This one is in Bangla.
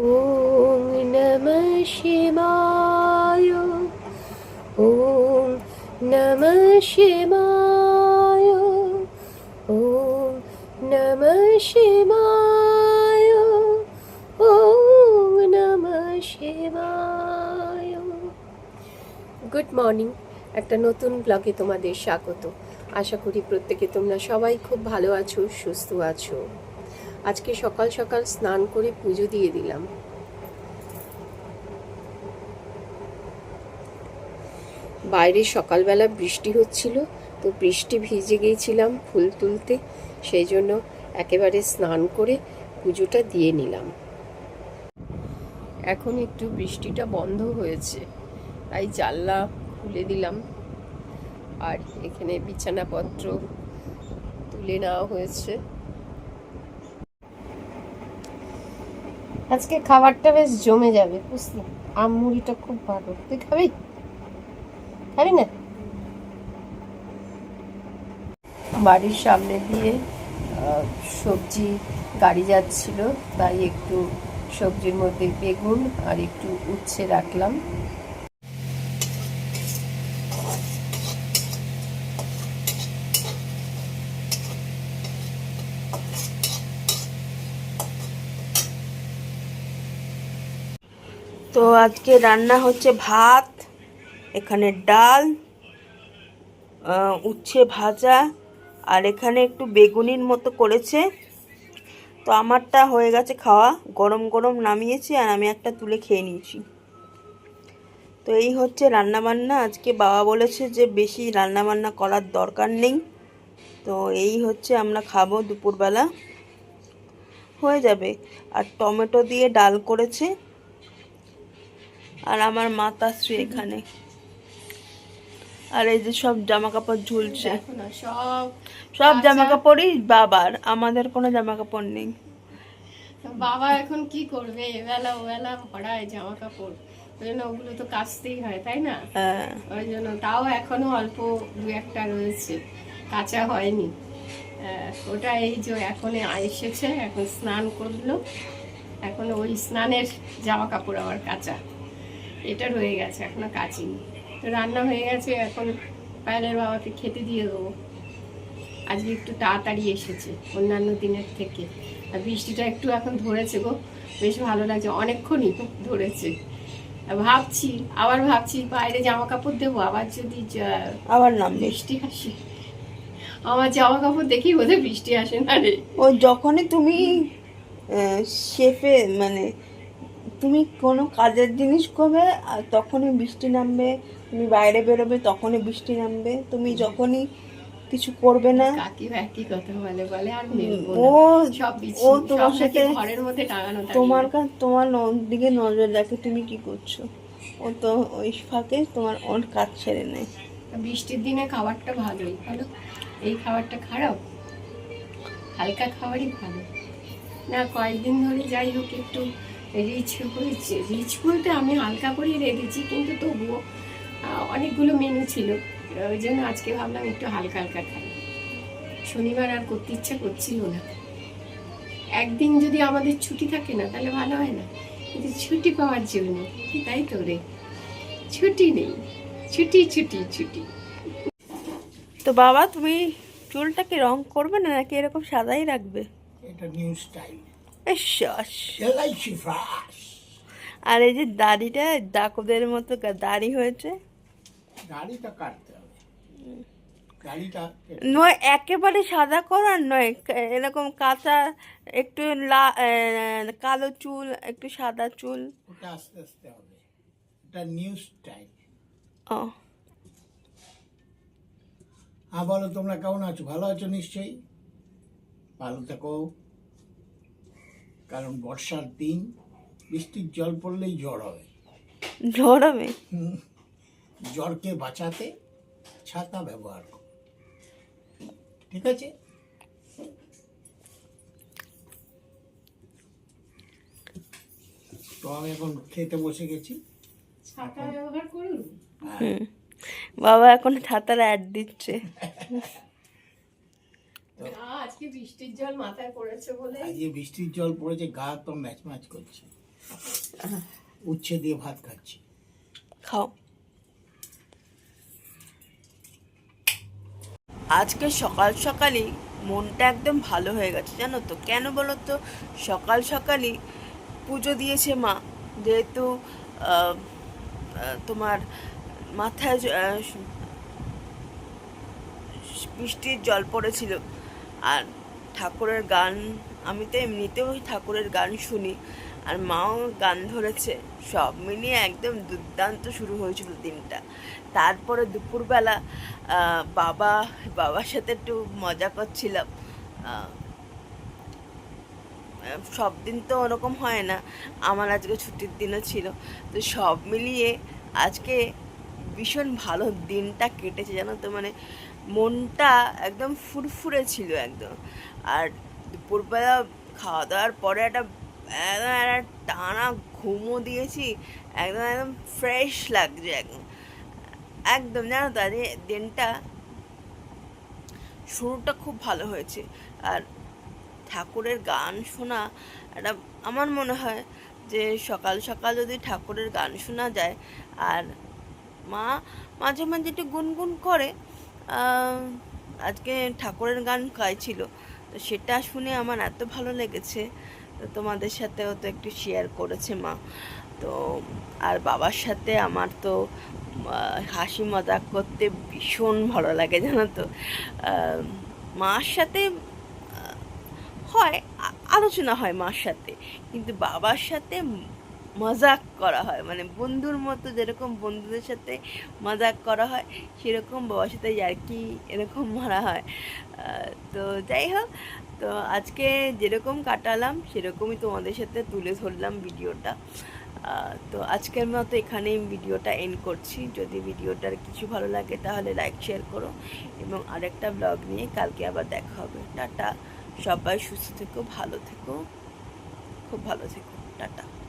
ॐ नमः शिवाय ॐ नमः शिवाय ॐ नमः शिवाय ॐ नमः शिवाय গুড মর্নিং একটা নতুন ব্লগে তোমাদের স্বাগত আশা করি প্রত্যেকে তোমরা সবাই খুব ভালো আছো সুস্থ আছো আজকে সকাল সকাল স্নান করে পুজো দিয়ে দিলাম। বাইরে সকালবেলা বৃষ্টি হচ্ছিল, তো বৃষ্টি ভিজে গিয়েছিলাম ফুল তুলতে, সেই জন্য একেবারে স্নান করে পুজোটা দিয়ে নিলাম। এখন একটু বৃষ্টিটা বন্ধ হয়েছে, তাই জানলা খুলে দিলাম। আর এখানে বিছানাপত্র তুলে নেওয়া হয়েছে। আজকে খাবারটা বেশ জমে যাবে, বুঝলি? আম মুড়িটা খুব ভালো। তুই খাবি? খাবি না? বাড়ির সামনে দিয়ে সবজি গাড়ি যাচ্ছিল, তাই একটু সবজির মধ্যে বেগুন আর একটু উচ্ছে রাখলাম। তো আজকে রান্না হচ্ছে ভাত, এখানে ডাল উচ্ছে ভাজা, আর এখানে একটু বেগুনির মতো করেছে। তো আমারটা হয়ে গেছে খাওয়া, গরম গরম নামিয়েছি আর আমি একটা তুলে খেয়ে নিয়েছি। তো এই হচ্ছে রান্না বান্না আজকে বাবা বলেছে যে বেশি রান্না বান্না করার দরকার নেই। তো এই হচ্ছে আমরা খাব দুপুরবেলা। হয়ে যাবে। আর টমেটো দিয়ে ডাল করেছে। আর আমার মাতাশ্রী এখানে। আর এই যে সব জামা কাপড় ঝুলছে সব সব জামা কাপড়ই বাবার আমাদের কোনো জামা কাপড় নেই বাবা এখন কি করবে? এবেলা ওবেলা ভরায় জামা কাপড় ওই জন্য ওগুলো তো কাচতেই হয় তাই না? হ্যাঁ। ওই জন্য তাও এখনও অল্প দু একটা রয়েছে। কাঁচা হয়নি। আহ, ওটা এই যে এখন এসেছে এখন স্নান করল। এখন ওই স্নানের জামা কাপড় আবার কাঁচা। এটা রয়ে গেছে এখনও কাচিনি তো রান্না হয়ে গেছে এখন পায়েলের বাবাকে খেতে দিয়ে দেবো। আজকে একটু তাড়াতাড়ি এসেছে অন্যান্য দিনের থেকে। আর বৃষ্টিটা একটু এখন ধরেছে গো বেশ ভালো লাগছে অনেকক্ষণই ধরেছে। ভাবছি আবার ভাবছি বাইরে জামা কাপড় দেবো আবার যদি আবার নামবে। বৃষ্টি আসে। আমার জামা কাপড় দেখি বোধহয় বৃষ্টি আসে না রে। ও যখনই তুমি শেফে মানে তুমি কোনো কাজের জিনিস করবে আর তখনই বৃষ্টি নামবে তুমি বাইরে বেরোবে তখনই বৃষ্টি নামবে তুমি যখনই কিছু করবে না। কথা বলে বলে আর ও ও তোমার সাথে ঘরের মধ্যে টাঙানো তোমার তোমার দিকে নজর রাখে তুমি কি করছ? ও তো ওই ফাঁকে তোমার ওর কাজ ছেড়ে নেয়। বৃষ্টির দিনে খাবারটা ভালোই ভালো? এই খাবারটা খারাপ? হালকা খাবারই ভালো। না কয়েকদিন ধরে যাই হোক একটু রিচ হয়েছে। রিচ বলতে আমি হালকা করেই রেখেছি কিন্তু তবুও অনেকগুলো মেনু ছিল। ওই জন্য আজকে ভাবলাম একটু হালকা হালকা খাই। শনিবার আর করতে ইচ্ছা করছিল না। একদিন যদি আমাদের ছুটি থাকে না তাহলে ভালো হয় না। কিন্তু ছুটি পাওয়ার জন্য কি তাই তো রে? ছুটি নেই। ছুটি ছুটি ছুটি। তো বাবা তুমি চুলটাকে রং করবে না নাকি এরকম সাদাই রাখবে? এটা নিউ স্টাইল আর এই যে দাড়িটা ডাকুদের মতো দাড়ি হয়েছে। গাড়িটা কাটতে হবে। নয় একেবারে সাদা করার নয়। এরকম কাঁচা একটু কালো চুল একটু সাদা চুল। ওটা আস্তে আস্তে হবে। এটা নিউ স্টাইল। ও। হ্যাঁ বলো তোমরা কেমন আছো? ভালো আছো নিশ্চয়ই? ভালো থেকো। কারণ বর্ষার দিন বৃষ্টির জল পড়লেই জ্বর হবে। ঝরবে হুম। জ্বরকে বাঁচাতে ছাতা ব্যবহার করো। ঠিক আছে? তো আমি এখন খেতে বসে গেছি। ছাতা ব্যবহার করুন? হুম। বাবা এখন ছাতার অ্যাড দিচ্ছে। আজকে বৃষ্টির জল মাথায় পড়েছে বলে আজকে বৃষ্টির জল পড়েছে গা তো ম্যাচ ম্যাচ করছে। উচ্ছে দিয়ে ভাত খাচ্ছি। খাও। আজকে সকাল সকালই মনটা একদম ভালো হয়ে গেছে জানো তো? কেন বলো তো সকাল সকালই পুজো দিয়েছে মা। যেহেতু আহ, আহ, তোমার মাথায় বৃষ্টির জল পড়েছিল। আর ঠাকুরের গান, আমি তো এমনিতেও ঠাকুরের গান শুনি। আর মাও গান ধরেছে, সব মিলিয়ে একদম দুর্দান্ত শুরু হয়েছিল দিনটা। তারপরে দুপুরবেলা বাবা, বাবার সাথে একটু মজা করছিলাম। সব দিন তো ওরকম হয় না, আমার আজকে ছুটির দিনও ছিল। তো সব মিলিয়ে আজকে ভীষণ ভালো দিনটা কেটেছে, জানো তো? মানে মনটা একদম ফুরফুরে ছিল একদম। আর দুপুরবেলা খাওয়া দাওয়ার পরে একটা, একদম একটা টানা ঘুমও দিয়েছি, একদম একদম ফ্রেশ লাগছে একদম। একদম, জানো তো দিনটা শুরুটা খুব ভালো হয়েছে। আর ঠাকুরের গান শোনা একটা, আমার মনে হয় যে সকাল সকাল যদি ঠাকুরের গান শোনা যায়, আর মা মাঝে মাঝে একটু গুনগুন করে আজকে ঠাকুরের গান গাইছিল। তো সেটা শুনে আমার এত ভালো লেগেছে, তো তোমাদের সাথেও তো একটু শেয়ার করেছে মা। তো আর বাবার সাথে আমার তো হাসি মজাক করতে ভীষণ ভালো লাগে, জানো তো। মার সাথে হয় আলোচনা হয় মার সাথে। কিন্তু বাবার সাথে মজাক করা হয়। মানে বন্ধুর মতো যেরকম বন্ধুদের সাথে মজাক করা হয়, সেরকম বাবার সাথে আর কি এরকম মারা হয়। তো যাই হোক, তো আজকে যেরকম কাটালাম, সেরকমই তোমাদের সাথে তুলে ধরলাম ভিডিওটা। তো আজকের মতো এখানেই ভিডিওটা এন্ড করছি। যদি ভিডিওটার কিছু ভালো লাগে তাহলে লাইক শেয়ার করো। এবং আরেকটা ব্লগ নিয়ে কালকে আবার দেখা হবে। টাটা। সবাই সুস্থ থেকো, ভালো থেকো। খুব ভালো থেকো। টাটা।